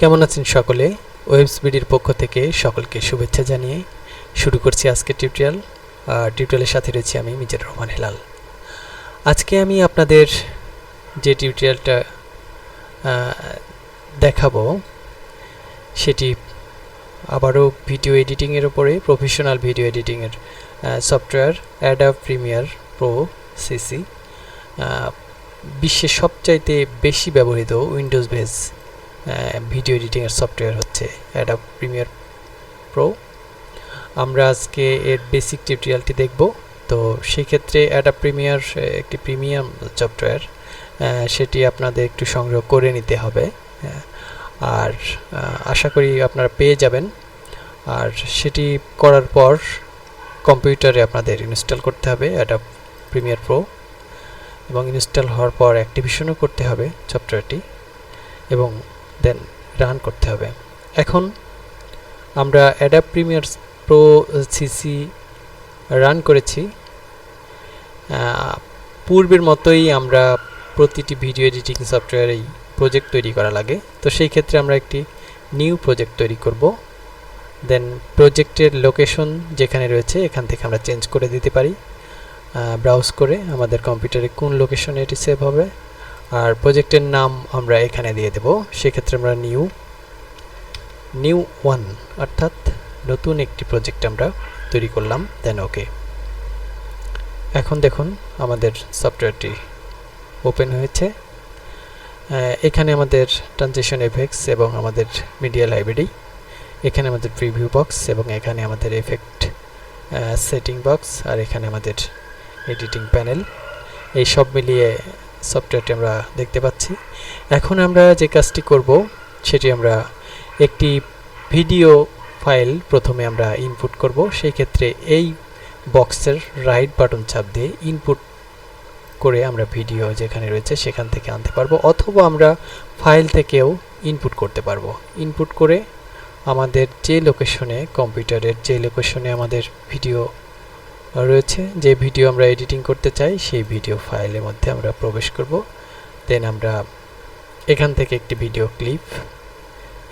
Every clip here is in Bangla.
কেমন আছেন সকলে? ওয়েবসবিডির পক্ষ থেকে সকলকে শুভেচ্ছা জানিয়ে শুরু করছি আজকে টিউটোরিয়াল টিউটোরিয়ালের সাথে রয়েছি আমি মিজার রহমান হেলাল। আজকে আমি আপনাদের যে টিউটোরিয়ালটা দেখাবো, সেটি আবারও ভিডিও এডিটিংয়ের ওপরে professional video এডিটিংয়ের software Adobe Premiere Pro CC বিশ্বের সবচাইতে বেশি ব্যবহৃত উইন্ডোজ বেস ভিডিও এডিটিংয়ের সফটওয়্যার হচ্ছে অ্যাডাব প্রিমিয়ার প্রো আমরা আজকে এর বেসিক টিউটোরিয়ালটি দেখব। তো সেই ক্ষেত্রে অ্যাডাব প্রিমিয়ার একটি প্রিমিয়াম সফটওয়্যার সেটি আপনাদের একটু সংগ্রহ করে নিতে হবে। আর আশা করি আপনারা পেয়ে যাবেন। আর সেটি করার পর কম্পিউটারে আপনাদের ইনস্টল করতে হবে অ্যাডাব প্রিমিয়ার প্রো এবং ইনস্টল হওয়ার পর অ্যাক্টিভেশনও করতে হবে সফটওয়্যারটি এবং দেন, রান করতে হবে। এখন আমরা Adobe Premiere Pro CC run করেছি। পূর্বের মতোই আমরা প্রতিটি ভিডিও এডিটিং সফটওয়্যারেই প্রজেক্ট তৈরি করা লাগে। তো সেই ক্ষেত্রে আমরা একটি নিউ প্রজেক্ট তৈরি করব। দেন প্রজেক্টের লোকেশন যেখানে রয়েছে, এখান থেকে আমরা চেঞ্জ করে দিতে পারি। ব্রাউজ করে আমাদের কম্পিউটারে কোন লোকেশনে এটি সেভ হবে। আর প্রজেক্টের নাম আমরা এখানে দিয়ে দেব। সেক্ষেত্রে আমরা নিউ নিউ ওয়ান, অর্থাৎ নতুন একটি প্রজেক্ট আমরা তৈরি করলাম দেন ওকে এখন দেখুন আমাদের সফটওয়্যারটি ওপেন হয়েছে। এখানে আমাদের ট্রানজেকশন এফেক্টস এবং আমাদের মিডিয়া লাইব্রেরি এখানে আমাদের প্রিভিউ বক্স এবং এখানে আমাদের এফেক্ট সেটিং বক্স আর এখানে আমাদের এডিটিং প্যানেল এই সব মিলিয়ে সফটওয়্যারটি আমরা দেখতে পাচ্ছি। এখন আমরা যে কাজটি করব, সেটি আমরা একটি ভিডিও ফাইল প্রথমে আমরা ইনপুট করব। সেই ক্ষেত্রে এই বক্সের রাইট বাটন চাপ দিয়ে ইনপুট করে আমরা ভিডিও যেখানে রয়েছে সেখান থেকে আনতে পারব, অথবা আমরা ফাইল থেকেও ইনপুট করতে পারব। ইনপুট করে আমাদের যে লোকেশনে কম্পিউটারের যে লোকেশনে আমাদের ভিডিও রয়েছে। যে ভিডিও আমরা এডিটিং করতে চাই, সেই ভিডিও ফাইলের মধ্যে আমরা প্রবেশ করব। দেন আমরা এখান থেকে একটি ভিডিও ক্লিপ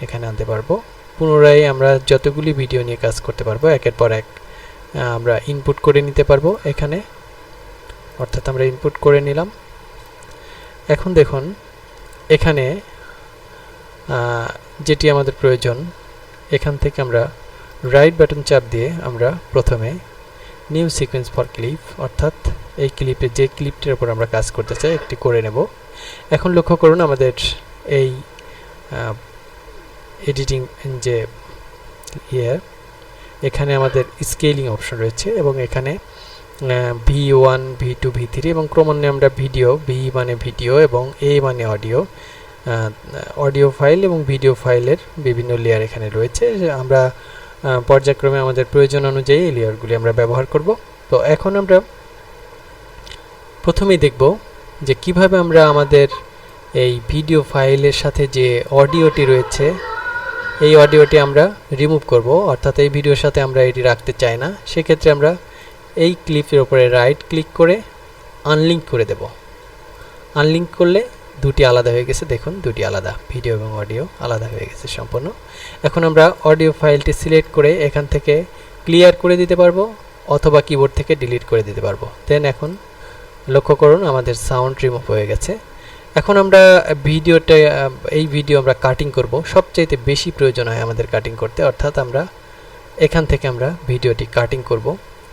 এখানে আনতে পারব। পুনরায় আমরা যতগুলি ভিডিও নিয়ে কাজ করতে পারব, একের পর এক আমরা ইনপুট করে নিতে পারব এখানে। অর্থাৎ আমরা ইনপুট করে নিলাম। এখন দেখুন, এখানে যেটি আমাদের প্রয়োজন, এখান থেকে আমরা রাইট বাটন চাপ দিয়ে আমরা প্রথমে নিউ সিকোয়েন্স ফর ক্লিপ অর্থাৎ এই ক্লিপে যে ক্লিপটির ওপর আমরা কাজ করতে চাই, একটি করে নেব। এখন লক্ষ্য করুন আমাদের এই এডিটিং যে ইয়ে এখানে আমাদের স্কেলিং অপশন রয়েছে এবং এখানে V one V two V three এবং ক্রমান্বয়ে আমরা ভিডিও ভি মানে ভিডিও এবং এ মানে অডিও অডিও ফাইল এবং ভিডিও ফাইলের বিভিন্ন লেয়ার এখানে রয়েছে। আমরা পর্যায়ক্রমে আমাদের প্রয়োজন অনুযায়ী এই লেয়ারগুলি আমরা ব্যবহার করব। তো এখন আমরা প্রথমেই দেখব যে কীভাবে আমরা আমাদের এই ভিডিও ফাইলের সাথে যে অডিওটি রয়েছে, এই অডিওটি আমরা রিমুভ করব। অর্থাৎ এই ভিডিওর সাথে আমরা এটি রাখতে চাই না। সেক্ষেত্রে আমরা এই ক্লিপের উপরে রাইট ক্লিক করে আনলিঙ্ক করে দেব। আনলিঙ্ক করলে দুটি আলাদা হয়ে গেছে, দেখুন, দুটি আলাদা, ভিডিও এবং অডিও আলাদা হয়ে গেছে সম্পূর্ণ। এখন আমরা অডিও ফাইলটি সিলেক্ট করে এখান থেকে ক্লিয়ার করে দিতে পারব অথবা কিবোর্ড থেকে ডিলিট করে দিতে পারব। দেন এখন লক্ষ্য করুন, আমাদের সাউন্ড রিমুভ হয়ে গেছে। এখন আমরা ভিডিওটা এই ভিডিও আমরা কাটিং করব। সবচাইতে বেশি প্রয়োজন হয় আমাদের কাটিং করতে, অর্থাৎ আমরা এখান থেকে আমরা ভিডিওটি কাটিং করব।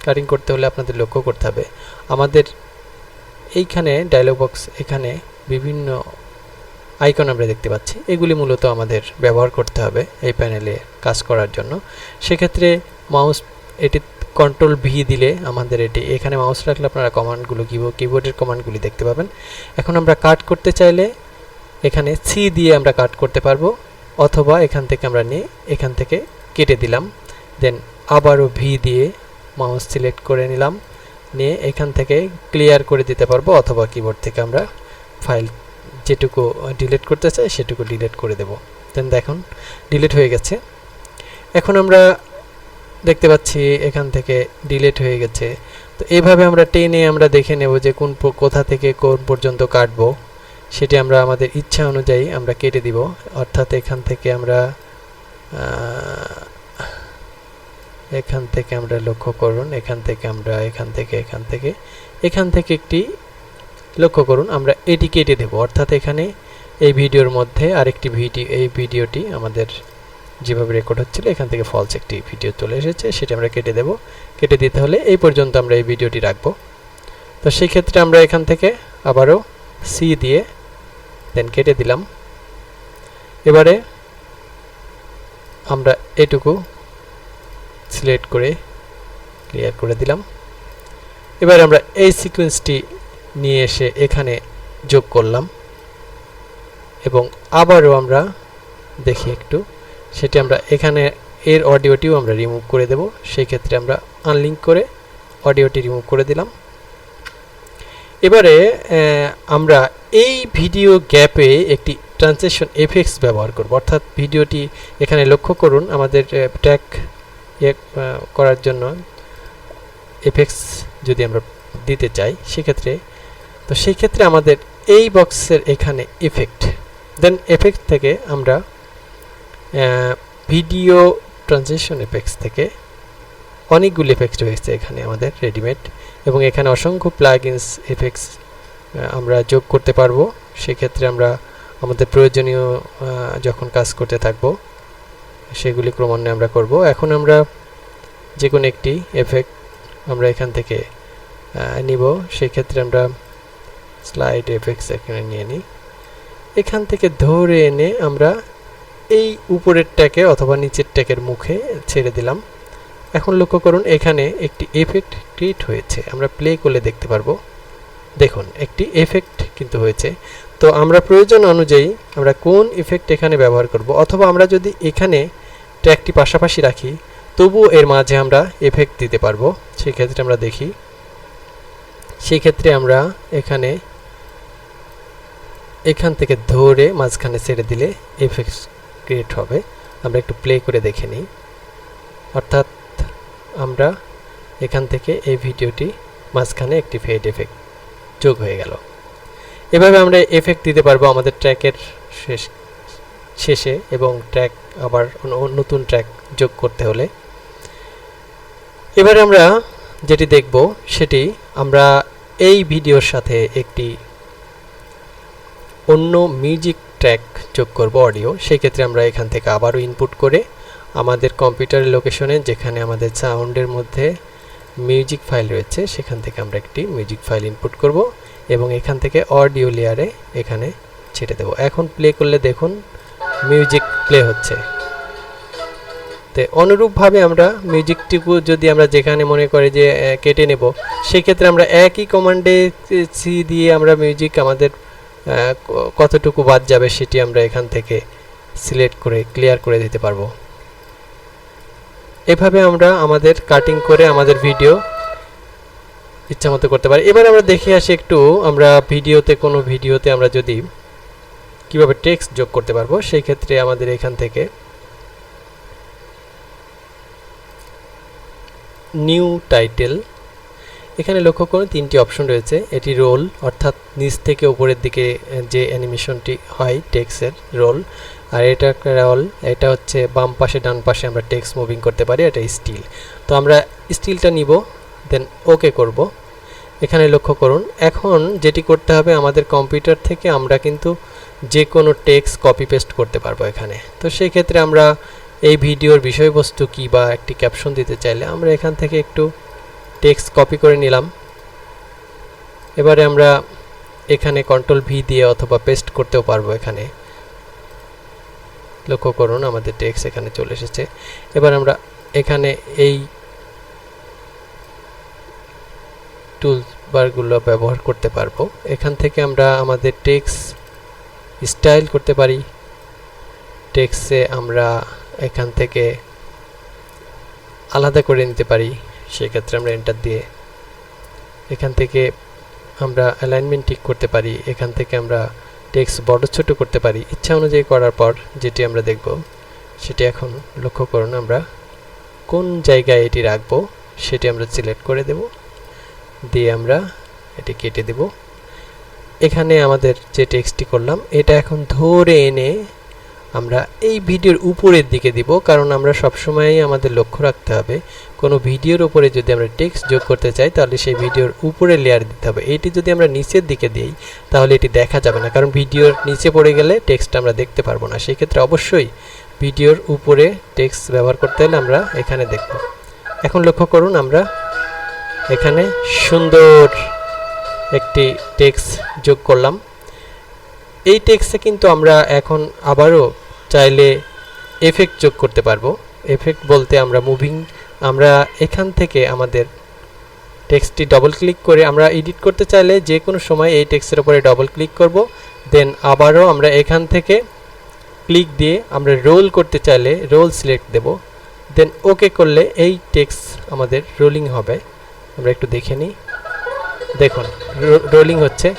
কাটিং করতে হলে আপনাদের লক্ষ্য করতে হবে, আমাদের এইখানে ডায়লগ বক্স এখানে বিভিন্ন আইকন আমরা দেখতে পাচ্ছি। এগুলি মূলত আমাদের ব্যবহার করতে হবে এই প্যানেলে কাজ করার জন্য। সেক্ষেত্রে মাউস এটি কন্ট্রোল ভি দিলে আমাদের এটি, এখানে মাউস রাখলে আপনারা কমান্ডগুলো কিবোর্ড কিবোর্ডের কমান্ডগুলি দেখতে পাবেন। এখন আমরা কাট করতে চাইলে এখানে সি দিয়ে আমরা কাট করতে পারব, অথবা এখান থেকে আমরা নিয়ে এখান থেকে কেটে দিলাম। দেন আবারও ভি দিয়ে মাউস সিলেক্ট করে নিলাম। নিয়ে এখান থেকে ক্লিয়ার করে দিতে পারব, অথবা কিবোর্ড থেকে আমরা ফাইল যেটুকু ডিলিট করতে চাই সেটুকু ডিলিট করে দেব। দেন দেখুন ডিলিট হয়ে গেছে। এখন আমরা দেখতে পাচ্ছি এখান থেকে ডিলিট হয়ে গেছে। তো এইভাবে আমরা টেনে আমরা দেখে নেব যে কোন কোথা থেকে কোন পর্যন্ত কাটবো। সেটি আমরা আমাদের ইচ্ছা অনুযায়ী আমরা কেটে দিব। অর্থাৎ এখান থেকে আমরা এখান থেকে আমরা লক্ষ্য করুন। এখান থেকে আমরা, এখান থেকে এখান থেকে। এখান থেকে একটি লক্ষ্য করুন, আমরা এটি কেটে দেব। অর্থাৎ এখানে এই ভিডিওর মধ্যে আরেকটি ভিডিও এই ভিডিওটি আমাদের যেভাবে রেকর্ড হচ্ছিল, এখান থেকে ফলস একটি ভিডিও চলে এসেছে, সেটা আমরা কেটে দেব। কেটে দিতে হলে এই পর্যন্ত আমরা এই ভিডিওটি রাখব। তো সেই ক্ষেত্রে আমরা এখান থেকে আবারও সি দিয়ে দেন কেটে দিলাম। এবারে আমরা এটুকু সিলেক্ট করে ক্লিয়ার করে দিলাম। এবার আমরা এই সিকোয়েন্সটি নিয়ে এসে এখানে যোগ করলাম। এবং আবারও আমরা দেখি একটু, সেটি আমরা এখানে এর অডিওটিও আমরা রিমুভ করে দেব। সেই ক্ষেত্রে আমরা আনলিঙ্ক করে অডিওটি রিমুভ করে দিলাম। এবারে আমরা এই ভিডিও গ্যাপে একটি ট্রানজেকশন এফেক্টস ব্যবহার করব। অর্থাৎ ভিডিওটি এখানে লক্ষ্য করুন, আমাদের ইয়ে করার জন্য এফেক্টস যদি আমরা দিতে চাই, সেক্ষেত্রে তো সেই ক্ষেত্রে আমাদের এই বক্সের এখানে এফেক্ট দেন এফেক্ট থেকে আমরা ভিডিও ট্রানজেকশন এফেক্টস থেকে অনেকগুলি এফেক্ট রয়েছে এখানে আমাদের রেডিমেড এবং এখানে অসংখ্য প্লাগইনস এফেক্টস আমরা যোগ করতে পারব। সেক্ষেত্রে আমরা আমাদের প্রয়োজনীয় যখন কাজ করতে থাকব, সেগুলি ক্রমান্বয়ে আমরা করব। এখন আমরা যে কোনো একটি এফেক্ট আমরা এখান থেকে নিব। সেক্ষেত্রে আমরা স্লাইড এফেক্টস এখানে নিয়ে নিই। এখান থেকে ধরে এনে আমরা এই উপরের ট্যাকে অথবা নিচের ট্যাকের মুখে ছেড়ে দিলাম। এখন লক্ষ্য করুন, এখানে একটি এফেক্ট ক্রিয়েট হয়েছে। আমরা প্লে করলে দেখতে পারব। দেখুন, একটি এফেক্ট কিন্তু হয়েছে। তো আমরা প্রয়োজন অনুযায়ী আমরা কোন ইফেক্ট এখানে ব্যবহার করব? অথবা আমরা যদি এখানে ট্র্যাকটি পাশাপাশি রাখি, তবুও এর মাঝে আমরা এফেক্ট দিতে পারব। সেই ক্ষেত্রে আমরা দেখি। সেই ক্ষেত্রে আমরা এখানে এখান থেকে ধরে মাঝখানে ছেড়ে দিলে এফেক্ট ক্রিয়েট হবে। আমরা একটু প্লে করে দেখে নিই। অর্থাৎ আমরা এখান থেকে এই ভিডিওটি মাঝখানে একটি ফেড এফেক্ট যোগ হয়ে গেল। এভাবে আমরা এফেক্ট দিতে পারব আমাদের ট্র্যাকের শেষ, শেষে এবং ট্র্যাক আবার নতুন ট্র্যাক যোগ করতে হলে। এবারে আমরা যেটি দেখব সেটি আমরা এই ভিডিওর সাথে একটি অন্য মিউজিক ট্র্যাক যোগ করব অডিও সেই ক্ষেত্রে আমরা এখান থেকে আবারও ইনপুট করে আমাদের কম্পিউটারের লোকেশনে যেখানে আমাদের সাউন্ডের মধ্যে মিউজিক ফাইল রয়েছে, সেখান থেকে আমরা একটি মিউজিক ফাইল ইনপুট করব এবং এখান থেকে অডিও লেয়ারে এখানে ছেড়ে দেব। এখন প্লে করলে দেখুন মিউজিক প্লে হচ্ছে। তো অনুরূপভাবে আমরা মিউজিকটুকু যদি আমরা যেখানে মনে করে যে কেটে নেব, সেক্ষেত্রে আমরা একই কমান্ডে সি দিয়ে আমরা মিউজিক আমাদের কতটুকু বাদ যাবে সেটি আমরা এখান থেকে সিলেক্ট করে, ক্লিয়ার করে দিতে পারব। এভাবে আমরা আমাদের কাটিং করে আমাদের ভিডিও ইচ্ছা মতো করতে পারি। এবার আমরা দেখে আসি একটু, আমরা ভিডিওতে, কোনো ভিডিওতে আমরা যদি কীভাবে টেক্সট যোগ করতে পারব, সেই ক্ষেত্রে আমাদের এখান থেকে নিউ টাইটেল এখানে লক্ষ্য করুন, তিনটি অপশন রয়েছে। এটি রোল অর্থাৎ নিচ থেকে উপরের দিকে যে অ্যানিমেশনটি হয় টেক্সের রোল আর এটা রোল এটা হচ্ছে বাম পাশে, ডান পাশে আমরা টেক্স মুভিং করতে পারি, এটা স্টিল তো আমরা স্টিলটা নিব দেন ওকে করব। এখানে লক্ষ্য করুন, এখন যেটি করতে হবে, আমাদের কম্পিউটার থেকে আমরা কিন্তু যে কোনো টেক্স কপি পেস্ট করতে পারব এখানে। তো সেই ক্ষেত্রে আমরা এই ভিডিওর বিষয়বস্তু কি বা একটি ক্যাপশন দিতে চাইলে আমরা এখান থেকে একটু টেক্সট কপি করে নিলাম। এবারে আমরা এখানে কন্ট্রোল ভি দিয়ে অথবা পেস্ট করতেও পারব এখানে। লক্ষ্য করুন আমাদের টেক্সট এখানে চলে এসেছে। এবার আমরা এখানে এই টুলস বারগুলো ব্যবহার করতে পারব। এখান থেকে আমরা আমাদের টেক্সট স্টাইল করতে পারি। টেক্সে আমরা এখান থেকে আলাদা করে নিতে পারি। সেক্ষেত্রে আমরা এন্টার দিয়ে এখান থেকে আমরা অ্যালাইনমেন্ট ঠিক করতে পারি। এখান থেকে আমরা টেক্সট বড় ছোট করতে পারি। ইচ্ছা অনুযায়ী করার পর যেটি আমরা দেখব, সেটি এখন লক্ষ্য করুন আমরা কোন জায়গায় এটি রাখব, সেটি আমরা সিলেক্ট করে দেব। দিয়ে আমরা এটি কেটে দেব। এখানে আমাদের যে টেক্সটটি করলাম, এটা এখন ধরে এনে আমরা এই ভিডিওর উপরের দিকে দিব, কারণ আমরা সবসময়ই আমাদের লক্ষ্য রাখতে হবে। কোনো ভিডিওর উপরে যদি আমরা টেক্সট যোগ করতে চাই, তাহলে সেই ভিডিওর উপরে লেয়ার দিতে হবে। এটি যদি আমরা নিচের দিকে দিই, তাহলে এটি দেখা যাবে না, কারণ ভিডিওর নিচে পড়ে গেলে টেক্সট আমরা দেখতে পারব না। সেই ক্ষেত্রে অবশ্যই ভিডিওর উপরে টেক্সট ব্যবহার করতে হলে আমরা এখানে দেখব। এখন লক্ষ্য করুন, আমরা এখানে সুন্দর একটি টেক্সট যোগ করলাম। এই টেক্সটে কিন্তু আমরা এখন আবারও চাইলে এফেক্ট যোগ করতে পারব। এফেক্ট বলতে আমরা মুভিং আমরা এখান থেকে আমাদের টেক্সটটি ডবল ক্লিক করে আমরা এডিট করতে চাইলে যে কোনো সময় এই টেক্সটের উপরে ডবল ক্লিক করব। দেন আবারও আমরা এখান থেকে ক্লিক দিয়ে আমরা রোল করতে চাইলে রোল সিলেক্ট দেব। দেন ওকে করলে এই টেক্সট আমাদের রোলিং হবে। আমরা একটু দেখে নিই। দেখুন রোলিং হচ্ছে।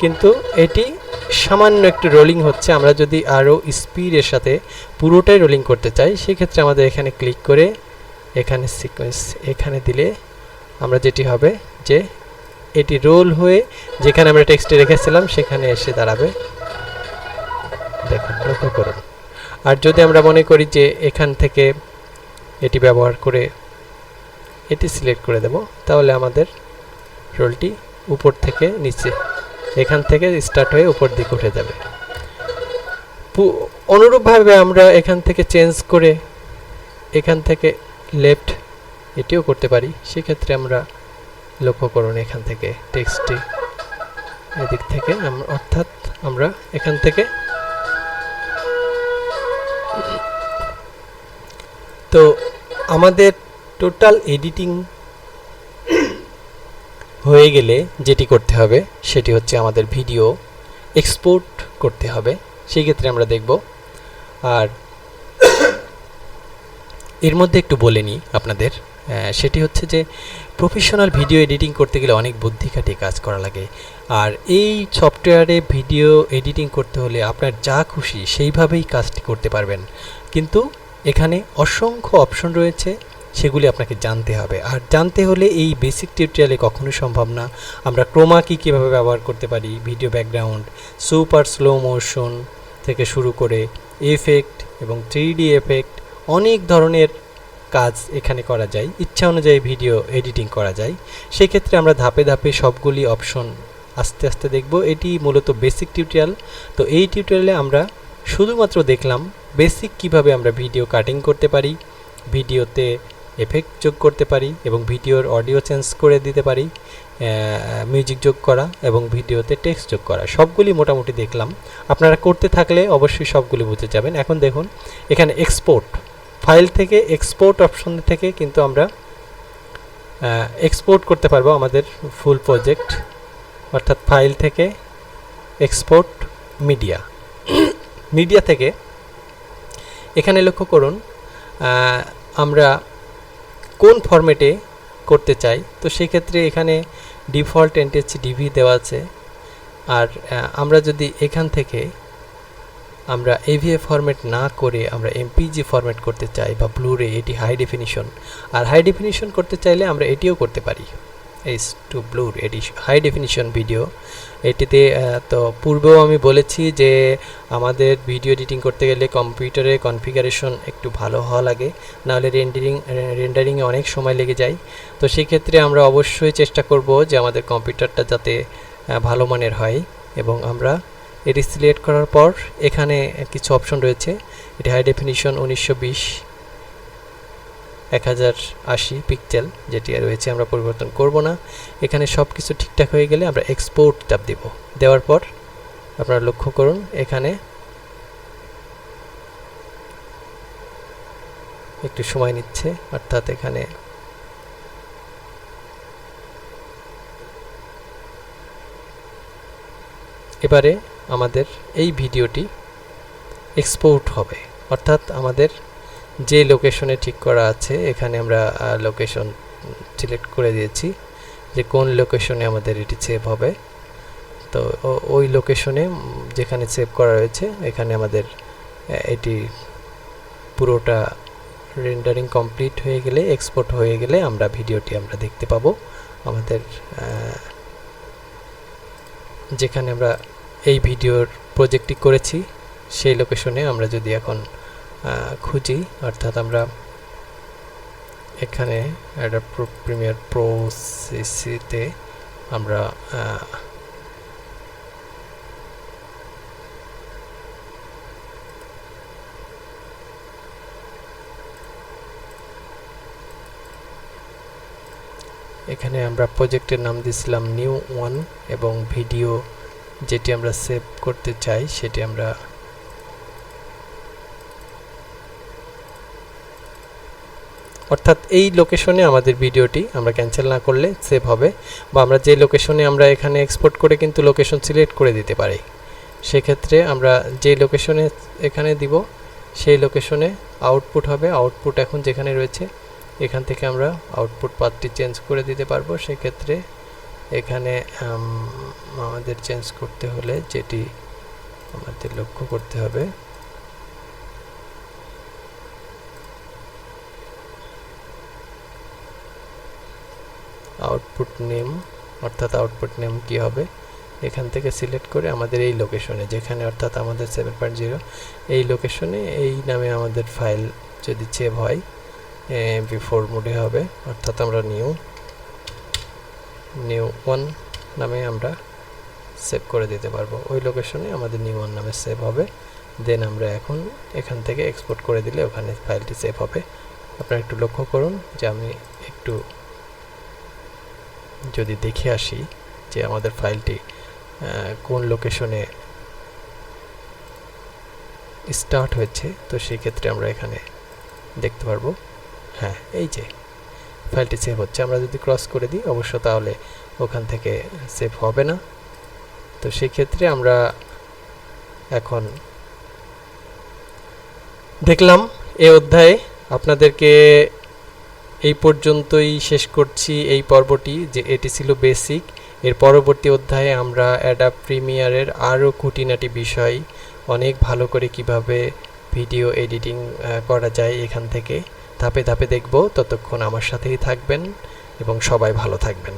কিন্তু এটি সামান্য একটু রোলিং হচ্ছে। আমরা যদি আরও স্পিডের সাথে পুরোটাই রোলিং করতে চাই, সেক্ষেত্রে আমাদের এখানে ক্লিক করে এখানে সিকোয়েন্স এখানে দিলে আমরা যেটি হবে যে এটি রোল হয়ে যেখানে আমরা টেক্সটে রেখেছিলাম, সেখানে এসে দাঁড়াবে। দেখুন, লক্ষ্য করুন। আর যদি আমরা মনে করি যে এখান থেকে এটি ব্যবহার করে এটি সিলেক্ট করে দেব, তাহলে আমাদের রোলটি উপর থেকে নিচে এখান থেকে স্টার্ট হয়ে উপর দিকে উঠে যাবে। অনুরূপভাবে আমরা এখান থেকে চেঞ্জ করে এখান থেকে লেফট এটিও করতে পারি। সেক্ষেত্রে আমরা লক্ষ্য করুন এখান থেকে টেক্সটটি এদিক থেকে অর্থাৎ আমরা এখান থেকে তো আমাদের টোটাল এডিটিং হয়ে গেলে যেটি করতে হবে, সেটি হচ্ছে আমাদের ভিডিও এক্সপোর্ট করতে হবে। সেই ক্ষেত্রে আমরা দেখব। আর এর মধ্যে একটু বলে নিই আপনাদের সেটি হচ্ছে যে প্রফেশনাল ভিডিও এডিটিং করতে গেলে অনেক বুদ্ধি খাটিয়ে কাজ করা লাগে। আর এই সফটওয়্যারে ভিডিও এডিটিং করতে হলে আপনার যা খুশি সেইভাবেই কাজটি করতে পারবেন। কিন্তু এখানে অসংখ্য অপশন রয়েছে। সেগুলি আপনাকে জানতে হবে। আর জানতে হলে এই বেসিক টিউটোরিয়ালে কখনোই সম্ভব না। আমরা ক্রোমা কি কীভাবে ব্যবহার করতে পারি video background super slow motion থেকে শুরু করে এফেক্ট এবং থ্রি এফেক্ট অনেক ধরনের কাজ এখানে করা যায়। ইচ্ছা অনুযায়ী ভিডিও এডিটিং করা যায়। সেক্ষেত্রে আমরা ধাপে ধাপে সবগুলি অপশন আস্তে আস্তে দেখব। এটি মূলত বেসিক টিউটোরিয়াল তো এই টিউটোরিয়ালে আমরা শুধুমাত্র দেখলাম বেসিক কীভাবে আমরা ভিডিও কাটিং করতে পারি। ভিডিওতে এফেক্ট যোগ করতে পারি এবং ভিডিওর অডিও চেঞ্জ করে দিতে পারি মিউজিক যোগ করা এবং ভিডিওতে টেক্সট যোগ করা, সবগুলি মোটামুটি দেখলাম। আপনারা করতে থাকলে অবশ্যই সবগুলি বুঝে যাবেন। এখন দেখুন, এখানে এক্সপোর্ট ফাইল থেকে এক্সপোর্ট অপশন থেকে কিন্তু আমরা এক্সপোর্ট করতে পারব আমাদের ফুল প্রজেক্ট অর্থাৎ ফাইল থেকে এক্সপোর্ট মিডিয়া মিডিয়া থেকে এখানে লক্ষ্য করুন আমরা কোন ফরম্যাটে করতে চাই? তো সেক্ষেত্রে এখানে ডিফল্ট এনটিএচ ডিভি দেওয়া আছে। আর আমরা যদি এখান থেকে আমরা এভিএ ফরম্যাট না করে আমরা এমপিজি ফরম্যাট করতে চাই বা ব্লুরে এটি হাই ডেফিনিশন আর হাই ডেফিনিশন করতে চাইলে আমরা এটিও করতে পারি। এইচ টু ব্লুর এটি হাই ডেফিনিশন ভিডিও এটিতে তো পূর্বেও আমি বলেছি যে আমাদের ভিডিও এডিটিং করতে গেলে কম্পিউটারে কনফিগারেশন একটু ভালো হওয়া লাগে, নাহলে রেন্ডারিং রেন্ডারিংয়ে অনেক সময় লেগে যায়। তো সেক্ষেত্রে আমরা অবশ্যই চেষ্টা করব যে আমাদের কম্পিউটারটা যাতে ভালো মানের হয় এবং আমরা এটি সিলেক্ট করার পর এখানে কিছু অপশন রয়েছে। এটি হাই ডেফিনিশন উনিশশো বিশ। এক হাজার আশি পিক্সেল যেটি রয়েছে আমরা পরিবর্তন করব না। এখানে সব কিছু ঠিকঠাক হয়ে গেলে আমরা এক্সপোর্ট ট্যাব দেব। দেওয়ার পর আপনারা লক্ষ্য করুন, এখানে একটু সময় নিচ্ছে, অর্থাৎ এখানে এবারে আমাদের এই ভিডিওটি এক্সপোর্ট হবে। অর্থাৎ আমাদের যে লোকেশনে ঠিক করা আছে, এখানে আমরা লোকেশন সিলেক্ট করে দিয়েছি যে কোন লোকেশনে আমাদের এটি সেভ হবে। তো ওই লোকেশনে যেখানে সেভ করা রয়েছে, এখানে আমাদের এটি পুরোটা রেন্ডারিং কমপ্লিট হয়ে গেলে এক্সপোর্ট হয়ে গেলে আমরা ভিডিওটি আমরা দেখতে পাবো। আমাদের যেখানে আমরা এই ভিডিওর প্রজেক্টটি করেছি, সেই লোকেশনে আমরা যদি এখন খুঁজি। অর্থাৎ আমরা এখানে একটা প্রিমিয়ার প্রো সিসিতে আমরা এখানে আমরা প্রজেক্টের নাম দিয়েছিলাম নিউ ওয়ান এবং ভিডিও যেটি আমরা সেভ করতে চাই, সেটি আমরা অর্থাৎ এই লোকেশনে আমাদের ভিডিওটি আমরা ক্যান্সেল না করলে সেভ হবে বা আমরা যে লোকেশনে আমরা এখানে এক্সপোর্ট করে কিন্তু লোকেশন সিলেক্ট করে দিতে পারি। সেক্ষেত্রে আমরা যে লোকেশনে এখানে দিব, সেই লোকেশনে আউটপুট হবে। আউটপুট এখন যেখানে রয়েছে, এখান থেকে আমরা আউটপুট পাথটি চেঞ্জ করে দিতে পারব। সেক্ষেত্রে এখানে আমাদের চেঞ্জ করতে হলে যেটি আমাদের লক্ষ্য করতে হবে আউটপুট নেম অর্থাৎ আউটপুট নেম কি হবে? এখান থেকে সিলেক্ট করে আমাদের এই লোকেশনে যেখানে অর্থাৎ আমাদের সেভেন পয়েন্ট জিরো এই লোকেশনে এই নামে আমাদের ফাইল যদি সেভ হয় এমপি ফোর মোডে হবে, অর্থাৎ আমরা নিউ নিউ ওয়ান নামে আমরা সেভ করে দিতে পারব। ওই লোকেশনে আমাদের নিউ ওয়ান নামে সেভ হবে। দেন আমরা এখন এখান থেকে এক্সপোর্ট করে দিলে ওখানে ফাইলটি সেভ হবে। আপনারা একটু লক্ষ্য করুন যে আমি একটু যদি দেখে আসি যে আমাদের ফাইলটি কোন লোকেশনে স্টার্ট হয়েছে, তো সেই ক্ষেত্রে আমরা এখানে দেখতে পারব। হ্যাঁ এই যে ফাইলটি সেভ হচ্ছে। আমরা যদি ক্রস করে দিই, অবশ্য তাহলে ওখান থেকে সেভ হবে না। তো সেই ক্ষেত্রে আমরা এখন দেখলাম এই অধ্যায়ে আপনাদেরকে এই পর্যন্তই শেষ করছি এই পর্বটি, যে এটি ছিল বেসিক। এর পরবর্তী অধ্যায়ে আমরা অ্যাডাপ প্রিমিয়ারের আরও খুঁটিনাটি বিষয়, অনেক ভালো করে কীভাবে ভিডিও এডিটিং করা যায় এখান থেকে, ধাপে ধাপে দেখব। ততক্ষণ আমার সাথেই থাকবেন এবং সবাই ভালো থাকবেন।